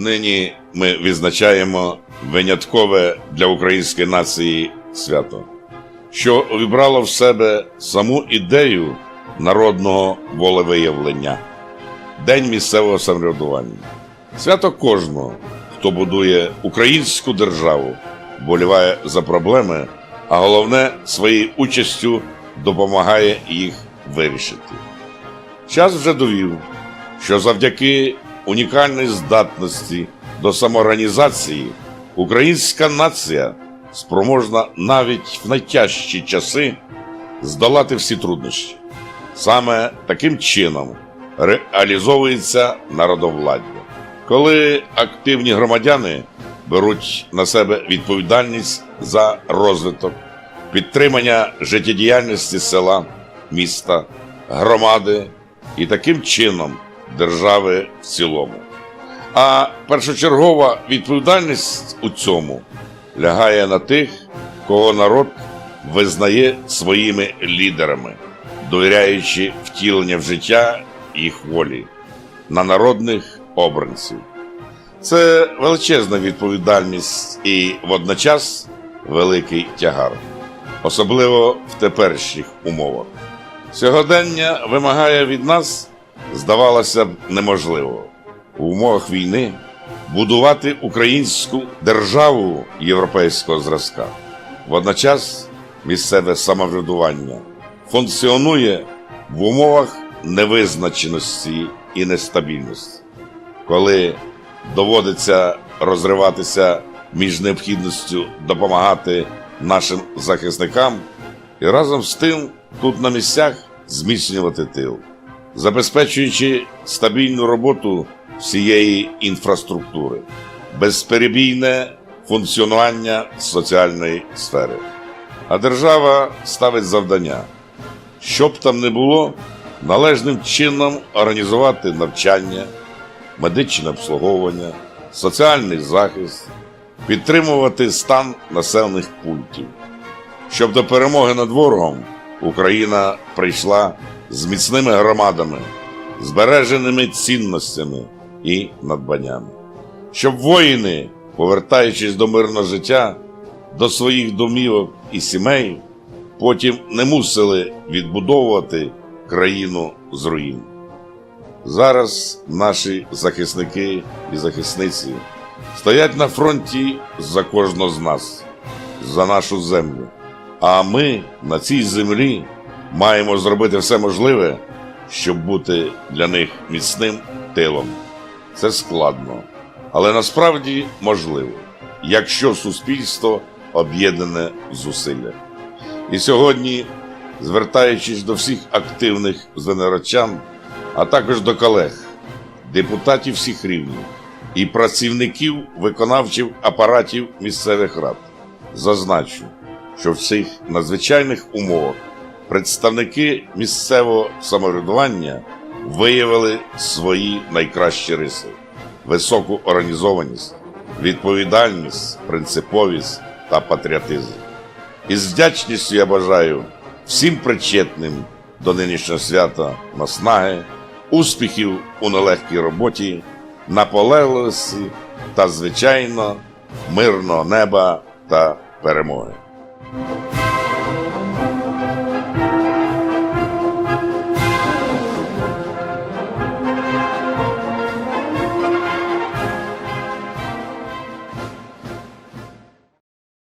Нині ми відзначаємо виняткове для української нації свято, що увібрало в себе саму ідею народного волевиявлення, День місцевого самоврядування. Свято кожного, хто будує українську державу, боліває за проблеми, а головне своєю участю допомагає їх вирішити. Час вже довів, що завдяки унікальній здатності до самоорганізації українська нація спроможна навіть в найтяжчі часи здолати всі труднощі. Саме таким чином реалізовується народовладдя, коли активні громадяни беруть на себе відповідальність за розвиток, підтримання життєдіяльності села, міста, громади і таким чином держави в цілому. А першочергова відповідальність у цьому лягає на тих, кого народ визнає своїми лідерами, довіряючи втілення в життя їх волі на народних обранців. Це величезна відповідальність і водночас великий тягар, особливо в теперішніх умовах. Сьогодення вимагає від нас, здавалося б, неможливо. В умовах війни будувати українську державу європейського зразка. Водночас місцеве самоврядування функціонує в умовах невизначеності і нестабільності, коли доводиться розриватися між необхідністю допомагати нашим захисникам і разом з тим тут на місцях зміцнювати тил, забезпечуючи стабільну роботу всієї інфраструктури, безперебійне функціонування соціальної сфери. А держава ставить завдання, щоб там не було, належним чином організувати навчання, медичне обслуговування, соціальний захист, підтримувати стан населених пунктів, щоб до перемоги над ворогом Україна прийшла з міцними громадами, збереженими цінностями і надбаннями, щоб воїни, повертаючись до мирного життя, до своїх домівок і сімей, потім не мусили відбудовувати країну з руїн. Зараз наші захисники і захисниці стоять на фронті за кожного з нас, за нашу землю. А ми на цій землі маємо зробити все можливе, щоб бути для них міцним тилом. Це складно, але насправді можливо, якщо суспільство об'єднане в зусиллях. І сьогодні, звертаючись до всіх активних звинувачан, а також до колег, депутатів всіх рівнів і працівників виконавчих апаратів місцевих рад, зазначу, що в цих надзвичайних умовах представники місцевого самоврядування виявили свої найкращі риси: високу організованість, відповідальність, принциповість та патріотизм. І з вдячністю я бажаю всім причетним до нинішнього свята наснаги, успіхів у нелегкій роботі, наполегливості та, звичайно, мирного неба та перемоги.